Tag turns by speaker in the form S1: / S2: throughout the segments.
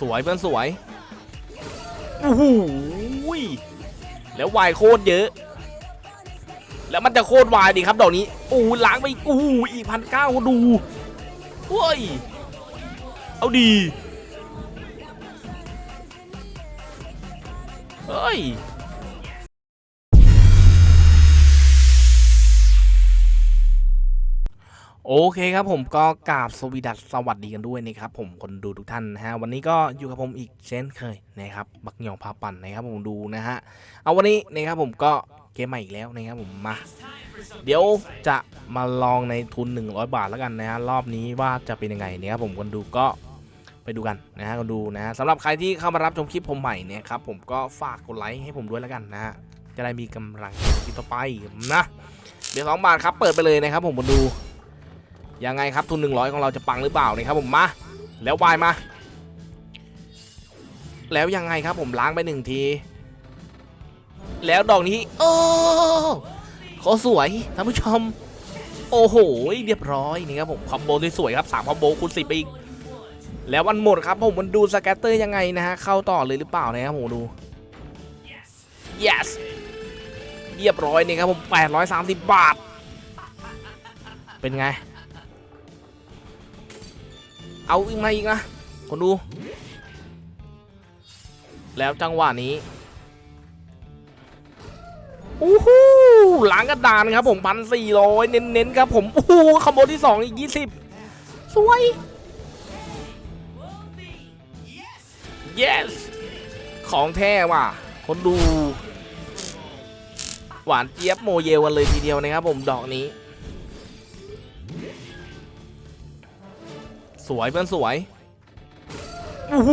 S1: สวยเพื่อนสวยโอ้โหยแล้ววายโคตรเยอะ แล้วมันจะโคตรวายดีครับดอกนี้โอ้โหล้างไปโอ้อีกพันเก้าดูเฮ้ยเอาดีเฮ้ย โอเคครับผมก็กราบสวีดัสสวัสดีกันด้วยนะครับผมคนดูทุกท่านนะฮะวันนี้ก็อยู่กับผมอีกเช่นเคยนะครับบักหยองพาปั่นนะครับผมดูนะฮะเอาวันนี้นะครับผมก็เกมใหม่อีกแล้วนะครับผมมา เดี๋ยวจะมาลองในทุน 100 บาทแล้วกันนะฮะรอบนี้ว่าจะเป็นยังไงนะครับผมคนดูก็ไปดูกันนะฮะคนดูนะฮะสำหรับใครที่เข้ามารับชมคลิปผมใหม่เนี่ยครับผมก็ฝากกดไลค์ให้ผมด้วยแล้วกันนะฮะจะได้มีกำลังคลิปต่อไปนะเดี๋ยวสองบาทครับเปิดไปเลยนะครับผมคนดู ยังไงครับทุน 100 ของเราจะปังหรือเปล่านี่ครับผมมา แล้ววายมา แล้วยังไงครับผมล้างไปหนึ่งที แล้วดอกนี้ โอ้ขอสวยท่านผู้ชม โอ้โหเรียบร้อยนี่ครับผมคอมโบสวยๆครับ3คอมโบคูณ10ไปอีกแล้วมันหมดครับผมมันดูสแกตเตอร์ยังไงนะฮะเข้าต่อเลยหรือเปล่านะครับผมดู yes เรียบร้อยนี่ครับผม 830 บาท เป็นไง เอาอีกมาอีกนะคนดู แล้วจังหวะนี้อู้หูล้างกระดานครับผมพันสี่ร้อยเน้นๆครับผมโอ้โหคอมโบที่สองอีกยี่สิบสวย yes ของแท้ว่ะ คนดู หวานเจี๊ยบโมเยลกันเลยทีเดียวนะครับผมดอกนี้ สวยเพื่อนสวยโอ้โห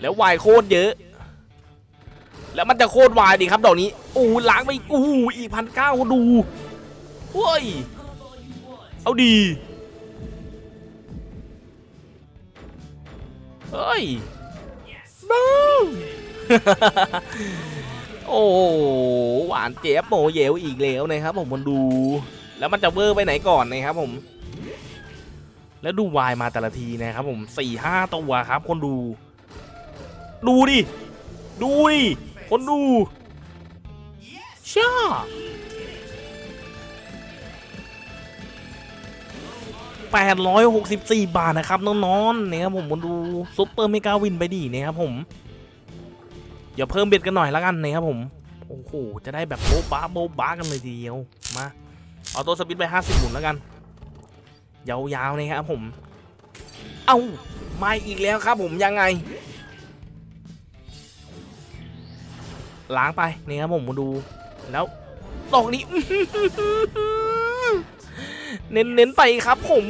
S1: แล้ววายโคตรเยอะ แล้วมันจะโคตรวายดีครับดอกนี้โอ้โหล้างไปโอ้อีกพันเก้าดูเฮ้ยเอาดีเฮ้ยบ้งโอ้หวานเจี๊ยบโมเยลอีกแล้วนะครับผมมันดู แล้วมันจะเวอร์ไปไหนก่อนนะครับผม แล้วดูวายมาแต่ละทีนะครับผมสี่ห้าตัวครับคนดู ดูดิ ดูดิ คนดูช่าแปดร้อยหกสิบสี่บาทนะครับน้องๆเนี่ยครับผมคนดูซุปเปอร์เมกาวินไปดีนะครับผมอย่าเพิ่มเบ็ดกันหน่อยละกันนะครับผมโอ้โหจะได้แบบโบ๊ะบ้าโบ๊ะบ้ากันเลยทีเดียวมาเอาตัวสปินไปห้าสิบหมุนแล้วกัน ยาวๆเลยครับผม เอ้ามาอีกแล้วครับผมยังไง ล้างไปนี่ครับผมมาดูแล้วตอกนี้เน้นๆไปครับผม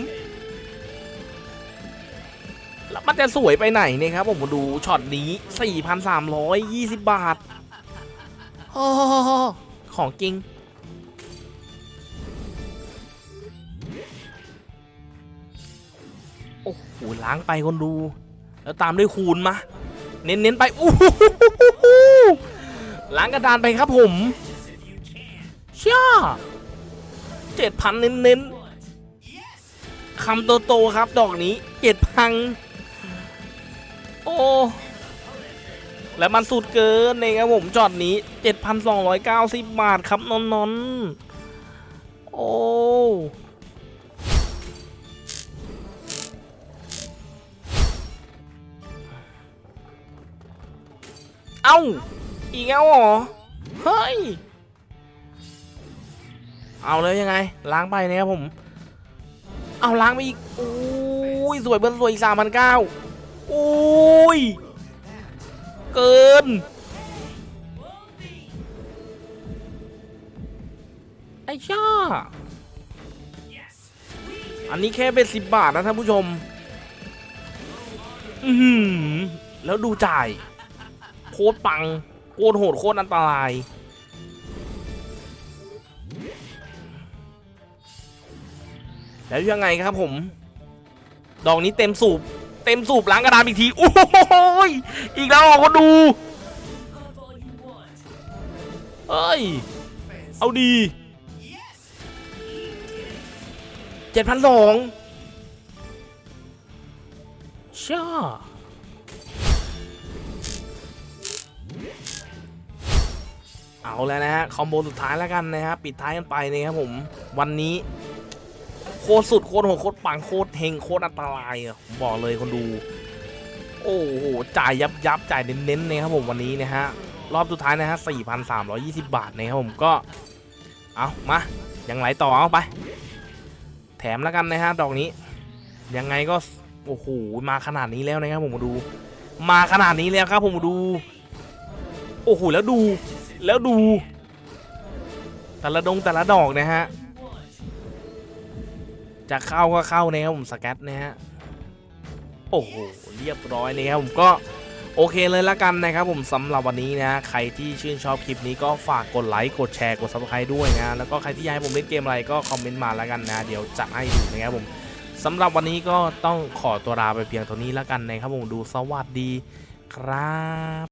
S1: แล้วมันจะสวยไปไหนเนี่ยครับผมมาดูช็อตนี้ 4,320 บาทอของจริง โอ้โหล้างไปคนดู แล้วตามด้วยคูณมา เน้นๆไปอู้ล้างกระดานไปครับผมช่าเจ็ดพันเน้นๆคำโตๆครับ ดอกนี้เจ็ดพันโอ้แล้วมันสุดเกินเองครับผมจอดนี้ 7,290 บาทครับนนนๆโอ้ เอ้า อีกแล้วเหรอ เฮ้ย เอาเลยยังไง ล้างไปนะครับผม เอาล้างไปอีกโอ้ย สวยเบิ้ลสวยอีกสามพันเก้าโอ้ย เกิน ไอ้ช่าอันนี้แค่เป็นสิบบาทนะท่านผู้ชม อือหือแล้วดูจ่าย ตรปังโคตรโหดโคตรอันตราย แล้วยังไงครับผม ดอกนี้เต็มสูบ เต็มสูบล้างกระดานอีกที โอ้ยอีกแล้วคนดูเฮ้ย เอาดีเจ็ดพันสองช่า เอาแล้วนะฮะคอมโบสุดท้ายแล้วกันนะฮะปิดท้ายกันไปนะครับผมวันนี้โคตรสุดโคตรโหดโคตรปังโคตรเฮงโคตรอันตรายอะผมบอกเลยคนดู โอ้โหจ่ายยับยับจ่ายเน้นๆนะครับผมวันนี้นะฮะรอบสุดท้ายนะฮะ4,320 บาทนะครับผมก็เอามายังไหลต่อเอาไป แถมแล้วกันนะฮะดอกนี้ ยังไงก็โอ้โหมาขนาดนี้แล้วนะครับผมมาดู มาขนาดนี้แล้วครับผมมาดู โอ้โหแล้วดู แล้วดู แต่ละดงแต่ละดอกนะฮะ จะเข้าก็เข้านะครับผมสแกตนะฮะ โอ้โห เรียบร้อยเลยครับผมก็โอเคเลยละกันนะครับผมสำหรับวันนี้นะใครที่ชื่นชอบคลิปนี้ก็ฝากกดไลค์กดแชร์กด subscribe ด้วยนะ แล้วก็ใครที่อยากให้ผมเล่นเกมอะไรก็คอมเมนต์มาล้วกันนะ เดี๋ยวจะให้ดูนะครับผมสำหรับวันนี้ก็ต้องขอตัวลาไปเพียงเท่านี้ล้วกันนะครับผมดูสวัสดีครับ